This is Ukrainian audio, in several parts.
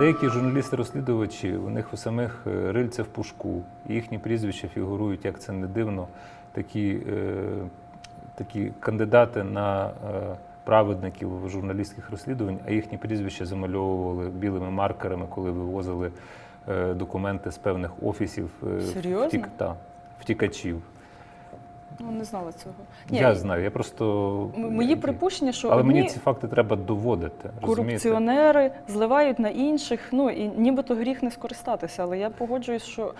Деякі журналісти-розслідувачі, у них у самих е, рильця в пушку, їхні прізвища фігурують, як це не дивно, такі, е, такі кандидати на е, праведників журналістських розслідувань, а їхні прізвища замальовували білими маркерами, коли вивозили е, документи з певних офісів е, втік- та, втікачів. Ну, не знала цього. Я знаю, я просто. мої припущення, що Але одні мені ці факти треба доводити. Розумієте? зливають на інших, ну і нібито гріх не скористатися, але я погоджуюсь, що.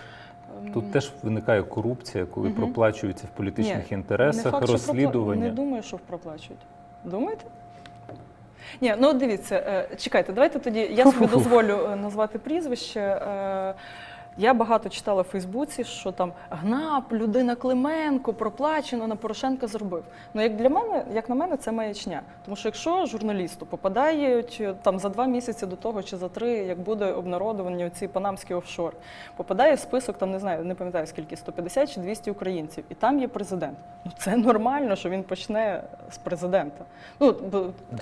ем, Тут теж виникає корупція, коли Мгм. проплачуються в політичних Ні, інтересах не факт, що пропла- Не думаю, що проплачують. Думаєте? Ні, ну дивіться, е, чекайте, давайте тоді я собі дозволю е, назвати прізвище. Я багато читала в Фейсбуці, що там ГНАП, людина Клименко, проплачено на Порошенка зробив. Ну як для мене, як на мене, це маячня. Тому що якщо журналісту попадають е, там за два місяці до того чи за три, як буде обнародовані ці панамські офшори, попадає в список, там не знаю, не пам'ятаю скільки, 150 чи 200 українців, і там є президент. Ну це нормально, що він почне з президента. Ну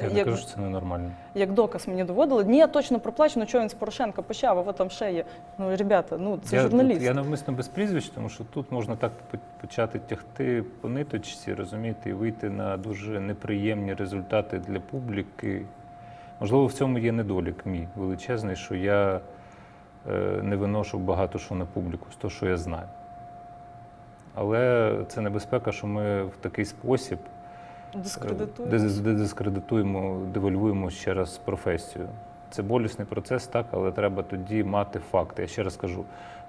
Я не як, кажу, що це ненормально. як доказ мені доводили, ні, точно проплачено, що він з Порошенка почав, а от там ще є. Ну, ребята, ну це я, журналіст. Я навмисно без прізвищ, тому що тут можна так почати тягти по ниточці, розумієте, і вийти на дуже неприємні результати для публіки. Можливо, в цьому є недолік мій величезний, що я е, не виношу багато що на публіку з того, що я знаю. Але це небезпека, що ми в такий спосіб Дискредитує. Дез- дискредитуємо, девальвуємо ще раз професію. Це болісний процес, так, але треба тоді мати факти. Я ще раз кажу,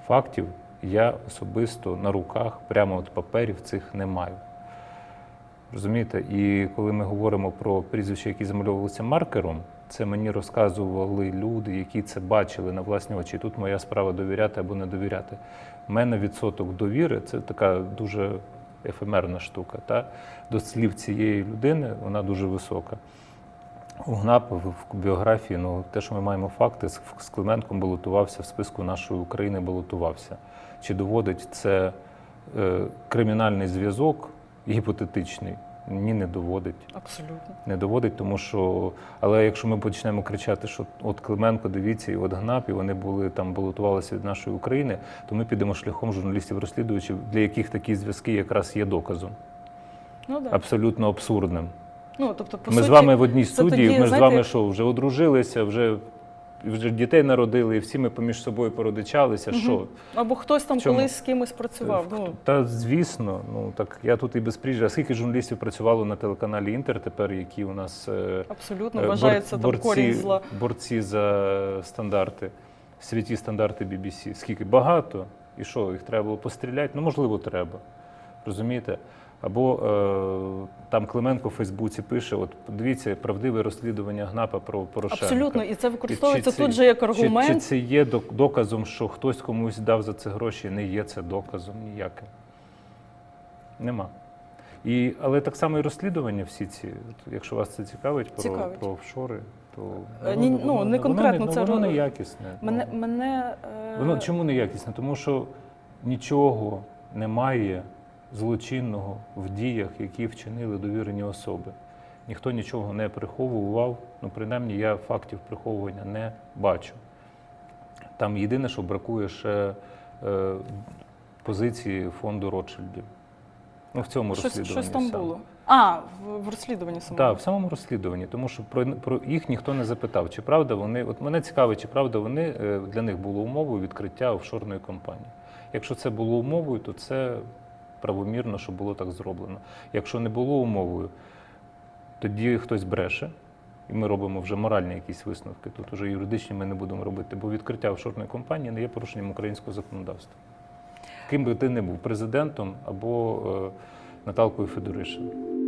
фактів я особисто на руках, прямо от паперів цих не маю. Розумієте? І коли ми говоримо про прізвища, які замальовувалися маркером, це мені розказували люди, які це бачили на власні очі. Тут моя справа довіряти або не довіряти. У мене відсоток довіри це така дуже ефемерна штука. Та? До слів цієї людини вона дуже висока. У ГНАП в біографії, ну те, що ми маємо факти, з Клименком балотувався в списку нашої України, балотувався. Чи доводить це е, кримінальний зв'язок гіпотетичний? Ні, не доводить. Абсолютно. Не доводить, тому що. Але якщо ми почнемо кричати, що от Клименко, дивіться, і от ГНАП, і вони були там балотувалися від нашої України, то ми підемо шляхом журналістів-розслідувачів, для яких такі зв'язки якраз є доказом. Ну, да. Абсолютно абсурдним. Ну, тобто, по ми суті, з вами в одній студії, тоді, ми ж з вами що, вже одружилися, вже, вже дітей народили, і всі ми поміж собою породичалися. Мгм. Що? або хтось там колись з кимось працював. Хто- Ну, Та звісно, ну так я тут і без. А Скільки журналістів працювало на телеканалі Інтер тепер, які у нас е, абсолютно е, вважається бор- там корінь зла. борці за стандарти, святі стандарти BBC. Скільки? Багато. І що, їх треба було постріляти? Ну, можливо, треба. Розумієте? Або е, там Клименко в Фейсбуці пише: от подивіться, правдиве розслідування ГНАПа про Порошенка. Абсолютно, і це використовується Чи тут же як аргумент. чи це є доказом, що хтось комусь дав за це гроші? Не є це доказом ніяким. Нема. І, але так само і розслідування всі ці, якщо вас це цікавить про, Цікавить. про офшори, то Е, ні, ну, не воно конкретно ну, це воно неякісне. Мене, Ну, мене е, Воно чому неякісне? Тому що нічого немає злочинного в діях, які вчинили довірені особи. Ніхто нічого не приховував, ну принаймні я фактів приховування не бачу. Там єдине, що бракує ще е, позиції фонду Ротшильдів. Ну, в цьому щось, розслідуванні. щось там саме. було. А, в, в розслідуванні самому. Так, в самому розслідуванні, тому що про, про їх ніхто не запитав, чи правда вони. От мене цікавить, чи правда вони е, для них було умовою відкриття офшорної компанії. Якщо це було умовою, то це правомірно, що було так зроблено. Якщо не було умовою, тоді хтось бреше, і ми робимо вже моральні якісь висновки. Тут уже юридичні ми не будемо робити, бо відкриття офшорної компанії не є порушенням українського законодавства. Ким би ти не був президентом або е, Наталкою Федоришин.